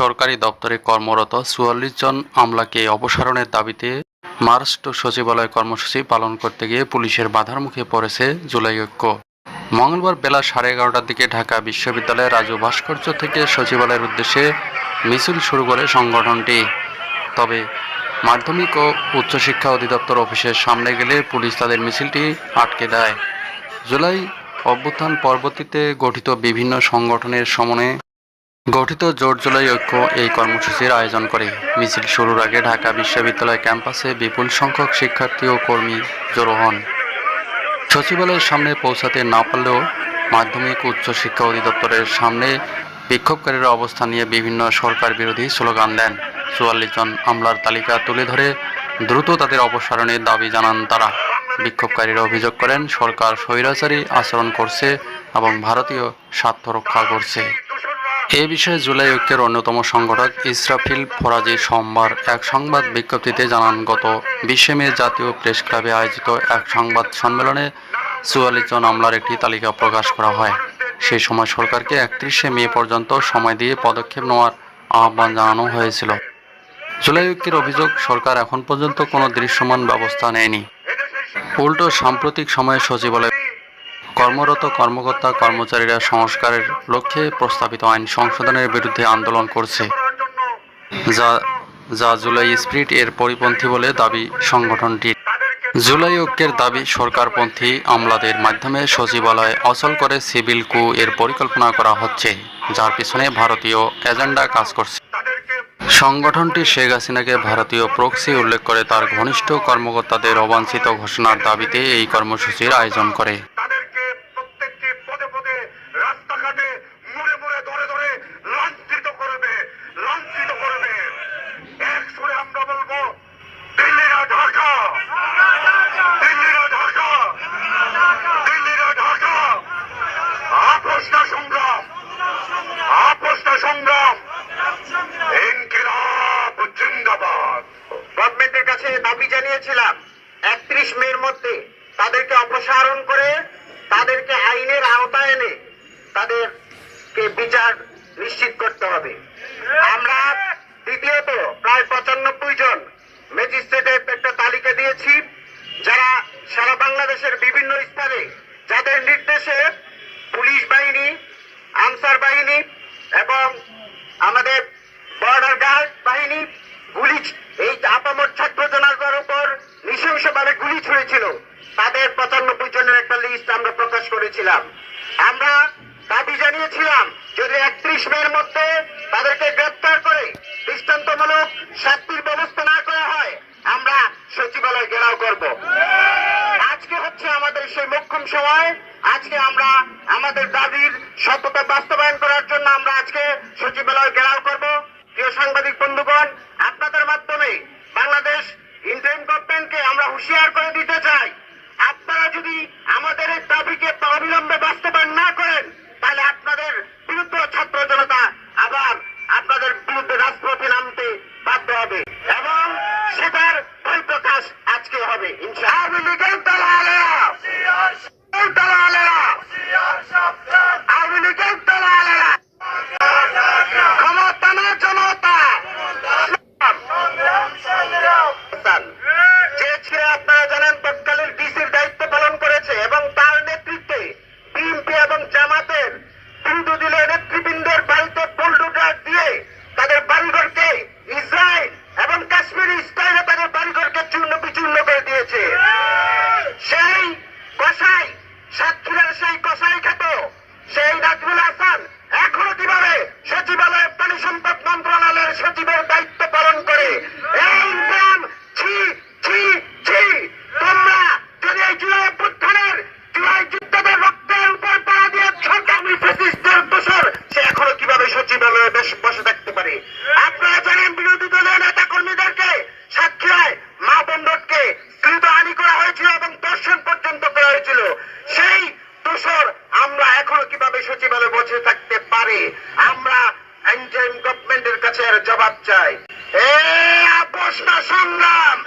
সরকারি দপ্তরে কর্মরত চুয়াল্লিশ জন আমলাকে অপসারণের দাবিতে মার্চ টু সচিবালয় কর্মসূচি পালন করতে গিয়ে পুলিশের বাধার মুখে পড়েছে জুলাই ঐক্য। মঙ্গলবার বেলা সাড়ে এগারোটার দিকে ঢাকা বিশ্ববিদ্যালয়ের রাজু ভাস্কর্য থেকে সচিবালয়ের উদ্দেশ্যে মিছিল শুরু করে সংগঠনটি। তবে মাধ্যমিক ও উচ্চশিক্ষা অধিদপ্তর অফিসের সামনে গেলে পুলিশ তাদের মিছিলটি আটকে দেয়। জুলাই অভ্যুত্থান পরবর্তীতে গঠিত বিভিন্ন সংগঠনের সমন্বয়ে গঠিত জোট জুলাই ঐক্য এই কর্মসূচির আয়োজন করে। মিছিল শুরুর আগে ঢাকা বিশ্ববিদ্যালয় ক্যাম্পাসে বিপুল সংখ্যক শিক্ষার্থী ও কর্মী জড়ো হন। সচিবালয়ের সামনে পৌঁছাতে না পারলেও মাধ্যমিক উচ্চ শিক্ষা অধিদপ্তরের সামনে বিক্ষোভকারীরা অবস্থান নিয়ে বিভিন্ন সরকার বিরোধী স্লোগান দেন। চুয়াল্লিশ জন আমলার তালিকা তুলে ধরে দ্রুত তাদের অপসারণের দাবি জানান তারা। বিক্ষোভকারীরা অভিযোগ করেন, সরকার স্বৈরাচারী আচরণ করছে এবং ভারতীয় স্বার্থ রক্ষা করছে। এ বিষয়ে জুলাই ঐক্যের অন্যতম সংগঠক ইসরাফিল ফরাজি সোমবার এক সংবাদ বিজ্ঞপ্তিতে জানান, গত বিশে মে জাতীয় প্রেস ক্লাবে আয়োজিত এক সংবাদ সম্মেলনে চুয়াল্লিশ জন আমলার একটি তালিকা প্রকাশ করা হয়। সেই সময় সরকারকে একত্রিশে মে পর্যন্ত সময় দিয়ে পদক্ষেপ নেওয়ার আহ্বান জানানো হয়েছিল। জুলাই ঐক্যের অভিযোগ, সরকার এখন পর্যন্ত কোনো দৃশ্যমান ব্যবস্থা নেয়নি। উল্টো সাম্প্রতিক সময়ে সচিবালয় কর্মরত কর্মকর্তা কর্মচারীরা সংস্কারের লক্ষ্যে প্রস্তাবিত আইন সংশোধনের বিরুদ্ধে আন্দোলন করছে। যা যা জুলাই স্প্রিট এর পরিপন্থী বলে দাবি সংগঠনটির জুলাই ঐক্যের দাবি সরকারপন্থী আমলাদের মাধ্যমে সচিবালয় অচল করে সিভিল কু এর পরিকল্পনা করা হচ্ছে, যার পিছনে ভারতীয় এজেন্ডা কাজ করছে। সংগঠনটি শেখ হাসিনাকে ভারতীয় প্রক্সি উল্লেখ করে তার ঘনিষ্ঠ কর্মকর্তাদের অবাঞ্ছিত ঘোষণার দাবিতে এই কর্মসূচির আয়োজন করে তাদেরকে প্রত্যেকটি পদে পদে রাস্তাঘাটে মুড়ে মুড়ে ধরে ধরে লাঞ্ছিত করবে লাঞ্ছিত করবে এক সুরে আমরা বলব দিল্লিরা ঢাকা দিল্লিরা ঢাকা দিল্লিরা ঢাকা আপোষটা সংগ্রাম আপোষটা সংগ্রাম। গভর্নমেন্টের কাছে দাবি জানিয়েছিলাম, একত্রিশ মের মধ্যে তাদেরকে অপসারণ করে তাদেরকে আইনের আওতায় এনে তাদেরকে বিচার নিশ্চিত করতে হবে। আমরা দ্বিতীয়ত প্রায় পঁচানব্বই জন ম্যাজিস্ট্রেটের একটা তালিকা দিয়েছি, যারা সারা বাংলাদেশের বিভিন্ন স্থানে যাদের নির্দেশে পুলিশ বাহিনী, আনসার বাহিনী এবং আমাদের বর্ডার গার্ড বাহিনী গুলি এই আপামর ছাত্র জনতার উপর নৃশংসভাবে গুলি ছুঁড়েছিল তাদের পঁচানব্বই জনের একটা লিস্ট আমরা প্রকাশ করেছিলাম। আমরা দাবি জানিয়েছিলাম, যদি একত্রিশ মের মধ্যে তাদেরকে গ্রেপ্তার করে দৃষ্টান্তমূলক শাস্তির ব্যবস্থা না করা হয়, আমরা সচিবালয় ঘেরাও করব। আজকে হচ্ছে আমাদের সেই মোক্ষম সময়। আজকে আমরা আমাদের দাবির সত্যতা বাস্তবায়ন করার জন্য আমরা আজকে সচিবালয় ঘেরাও করব। প্রিয় সাংবাদিক বন্ধুগণ, আপনাদের মাধ্যমে বাংলাদেশ ইন্টারিম গভর্নমেন্টকে আমরা হুঁশিয়ার করে দিতে চাই আপনারা যদি আমাদের এই দাবিকে অবিলম্বে বাস্তবায়ন না করেন তাহলে আপনাদের বিরুদ্ধে ছাত্র জনতা আবার আপনাদের বিরুদ্ধে রাজপথে নামতে বাধ্য হবে এবং সেটার বহিঃপ্রকাশ আজকে হবে ইনশাআল্লাহ দালালেরা দালালেরা আওয়ামী লীগের দালালেরা ক্ষমতা না জনতা যে ছেলে আপনারা জানেন তৎকালীন ডিসির দায়িত্ব পালন করেছে এবং তার নেতৃত্বে বিএনপি এবং জামাতের হিন্দু দিলের নেতৃবৃন্দের বাড়িতে বুলডোজার দিয়ে তাদের বাড়িঘরকে ইসরায়েল এবং কাশ্মীরি স্টাইলে তাদের বাড়িঘরকে চূর্ণ বিচূর্ণ করে দিয়েছে সেই কসাই সাতক্ষীরার সেই কসাই খেত সেই নাজমুল হাসান এখনও কীভাবে সচিবালয়ের পানি সম্পদ মন্ত্রণালয়ের সচিবের দায়িত্ব পালন করে এই গ্রাম ছি ছি ছি তোমরা যদি এই জুলাই অভ্যুত্থানের জুলাই যুদ্ধদের রক্তের উপর পড়া দিয়ে সরকারি প্রতিষ্ঠার দোষর সে এখনও কীভাবে সচিবালয়ে বেশ বসে থাকতে পারে আপনারা জানেন বিরোধী দলীয় নেতা কর্মীদেরকে সাতক্ষীরায় মা বন্ধনকে হানি করা হয়েছিল এবং দর্শন পর্যন্ত করা হয়েছিল সেই দোষর আমরা এখনও কীভাবে সচিবালয়ে বসে থাকতে পারে। আমরা এনজাইম গভর্নমেন্টের কাছে জবাব চাই। এ আপোষ সংগ্রাম!